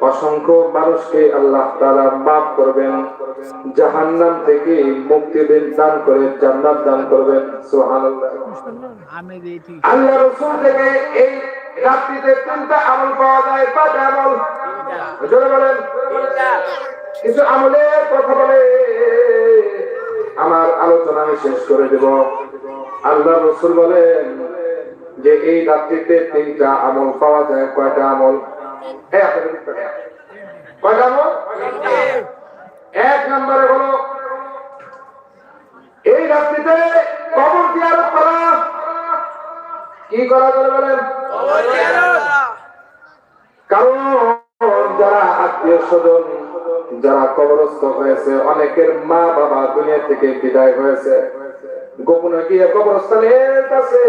অসংখ্য মানুষকে আল্লাহ তারা মাফ করবেন জাহান্নাম থেকে মুক্তি দিন দান করে জান্নাত দান করবেন সুবহানাল্লাহ। আল্লাহ রসুল থেকে এই রাত্রিতে তিনটা আমল পাওয়া যায় পাঁচটা আমল? জোরে বলেন। কিছু আমলের কথা বলে। আমার আলোচনা আমি শেষ করে দেব। আল্লাহ রসুল বলেন যে এই রাত্রিতে তিনটা আমল পাওয়া যায় কয়টা আমল? এই আপনাদের দিকটা দেখ। কয়টা আমল এক নম্বরে হলো এই রাত্রিতে কবর দিয়ার করা। কি করা যাবে বলেন? কারণ যারা আত্মীয় স্বজন যারা কবরস্থ হয়েছে অনেকের মা বাবা দুনিয়া থেকে বিদায় হয়েছে। গোপনে গিয়ে কবরস্থানের কাছে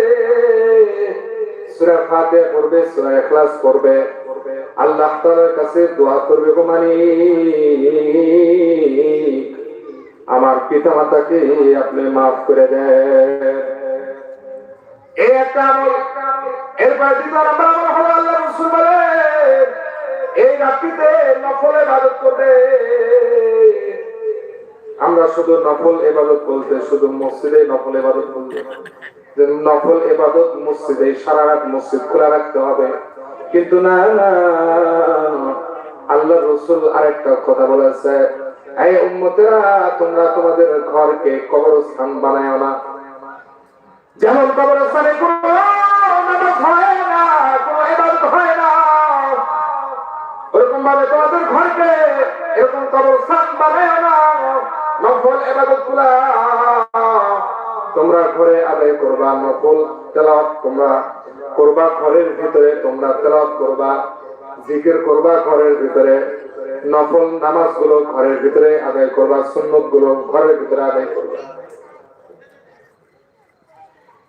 সূরা ফাতিহা পড়বে সূরা ইখলাস পড়বে। আল্লাহ তাআলার কাছে দোয়া করবে, গো মানি আমার পিতা মাতাকে আপনি মাফ করে দেন। এই রাত্রিতে ইবাদত করবে। আমরা শুধু নফল ইবাদত বলতে, শুধু মসজিদে নফল ইবাদত বলতে যে নফল ইবাদত মসজিদে, সারা রাত মসজিদ খোলা রাখতে হবে। কিন্তু না না। আল্লাহ রসুল আরেকটা কথা বলেছে, এই উম্মতেরা, তোমরা তোমাদের ঘরকে কবরস্থান বানায় না। যেমন কবরস্থানে না তোমরা ঘরে আদায় করবা, নফল তেলাওয়াত তোমরা করবা ঘরের ভিতরে তোমরা তেলাওয়াত করবা জিকির করবা ঘরের ভিতরে নফল নামাজগুলো ঘরের ভিতরে আদায় করবা সুন্নতগুলো ঘরের ভিতরে আদায় করবা।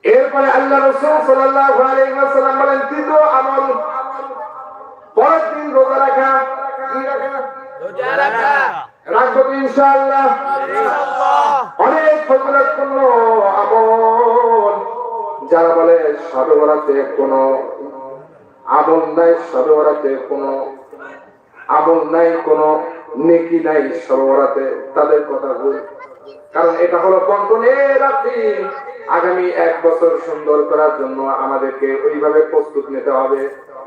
এরপরে আল্লাহ রসুল সাল্লাল্লাহু আলাইহি বলেন তৃতীয় আমল পরের দিন রোজা রাখা। রাখব তো ইনশাআল্লাহ। অনেক ফজিলতপূর্ণ আমল। যারা বলে সবে বরাতে কোনো আমল নাই, সবে বরাতে কোনো আমল নাই, কোনো নেকি নাই সবে বরাতে, তাদের কথা ভুল। কারণ এটা হলো বন্টনের রাত্রি। আগামী এক বছর সুন্দর করার জন্য আমাদেরকে ওইভাবে প্রস্তুত নিতে হবে।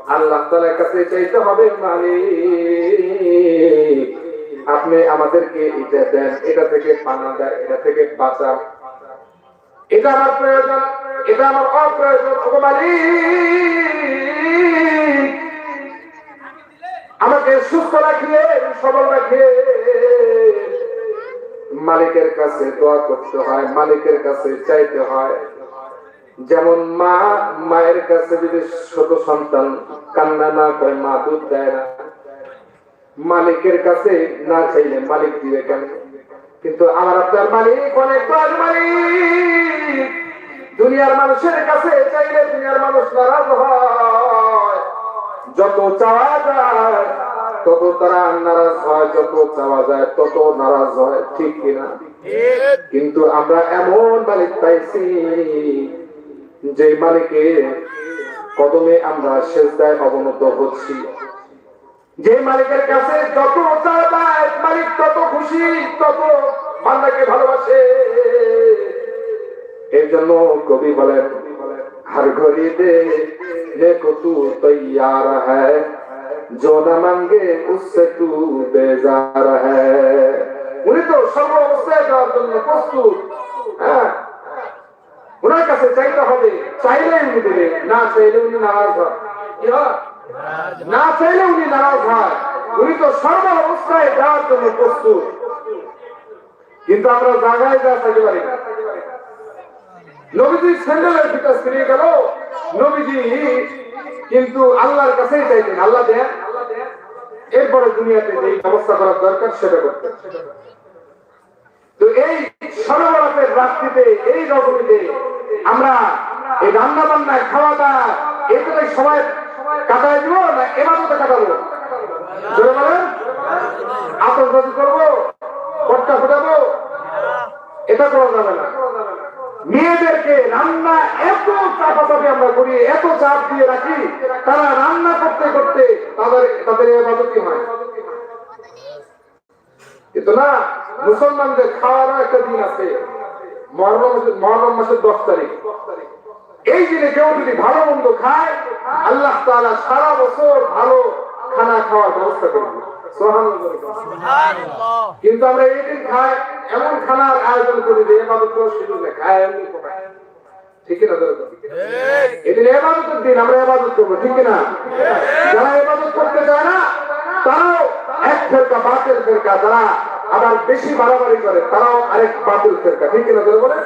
আল্লাহ তালার কাছে চাইতে হবে, মালিক। আপনি আমাদেরকে এটা দেন, এটা থেকে পানা দেন, এটা থেকে বাঁচান। এটা আমার প্রয়োজন। এটা আমার অপ্রয়োজন মালিক। আমাকে সুস্থ রাখিয়ে, সবল রাখিয়ে মালিকের কাছে দোয়া করতে হয়, মালিকের কাছে চাইতে হয়। যেমন মা, মায়ের কাছে যদি ছোট সন্তান কান্না না করে, মা দুধ দেয় না, মালিকের কাছে না চাইলে মালিক দিবে কেন? কিন্তু আমার আপনার মালিক, অনেক মালিক। দুনিয়ার মানুষের কাছে চাইলে দুনিয়ার মানুষ নারাজ হয়। যত চাওয়া যায়, তত তারা নারাজ হয়, যত চাওয়া যায়, তত নারাজ হয়, ঠিক কিনা? কিন্তু আমরা এমন মালিক পাইছি যে মালিকে কদমে আমরা শেষদায় অবনত হচ্ছি। যে মালিকের কাছে যত চাওয়া যায়, মালিক তত খুশি, তত বান্দাকে ভালোবাসে। এই জন্য কবি বলেন हर घड़ी दे देखो तू तैयार है जो न मांगे उससे तू बेजार है উনি তো সর্ব অবস্থায় যাওয়ার জন্য প্রস্তুত হ্যাঁ ওনার কাছে চাইতে হবে চাইলে উনি দেবে না চাইলে উনি নারাজ হয় কি হয়? না চাইলে উনি নারাজ হয় উনি তো সর্ব অবস্থায় যাওয়ার জন্য প্রস্তুত কিন্তু আমরা জায়গায় যা থাকতে পারি না নবীজি স্যান্ডেলের ভিতর ফিরে গেল। নবীজি কিন্তু আল্লাহর কাছেই চাইতেন, আল্লাহ দেন। এরপরে দুনিয়াতে যে ব্যবস্থা করার দরকার, সেটা করতে তো এই সরবরাতের রাত্রিতে, এই রজনীতে আমরা এই রান্না বান্নায় খাওয়া দাওয়া এগুলো সময় কাটায় দিব না এবারতে কাটাবো? জোরে বলেন। আতঙ্কবাদী করব, পটকা ফোটাবো? এটা করা যাবে না। মেয়েদেরকে রান্না এত চাপাচাপি আমরা করি, এত চাপ দিয়ে রাখি, তারা রান্না করতে করতে তাদের তাদের এবাদতি হয়। কিন্তু না, মুসলমানদের খাওয়ারও একটা দিন আছে, মহরম মাসের- দশ তারিখ। এই দিনে কেউ যদি ভালো মন্দ খায়, আল্লাহ তারা সারা বছর ভালো খানা খাওয়ার ব্যবস্থা করবে। সুবহানাল্লাহ। কিন্তু আমরা এই দিন খাই এমন খানার আয়োজন করি যে এবাদত করার সুযোগ নেই খায় এমনি কোপায়। ঠিক না এদিন এবাদতের দিন আমরা এবাদত করব ঠিক না যারা এবাদত করতে চায় না তারাও এক ফেরকা বাতিল ফেরকা যারা আবার বেশি বাড়াবাড়ি করে তারাও আরেক বাতিল ফেরকা ঠিক না ধরে বলে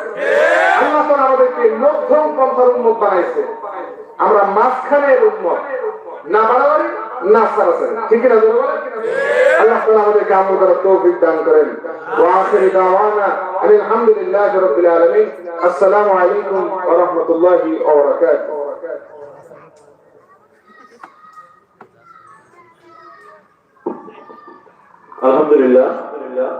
আল্লাহ আমাদেরকে মধ্যম পন্থার উন্মত বানাইছে। আমরা মাঝখানের উন্মত না বাড়াবাড়ি না সারাসারি ঠিক না ধরে বলে আল্লাহ তাআলা আমাদেরকে আমল করার তৌফিক দান করেন ওয়া আখির দাওয়ানা আলহামদুলিল্লাহি রাব্বিল আলামিন আসসালামু আলাইকুম ওয়া রাহমাতুল্লাহি ওয়া বারাকাতুহু আলহামদুলিল্লাহ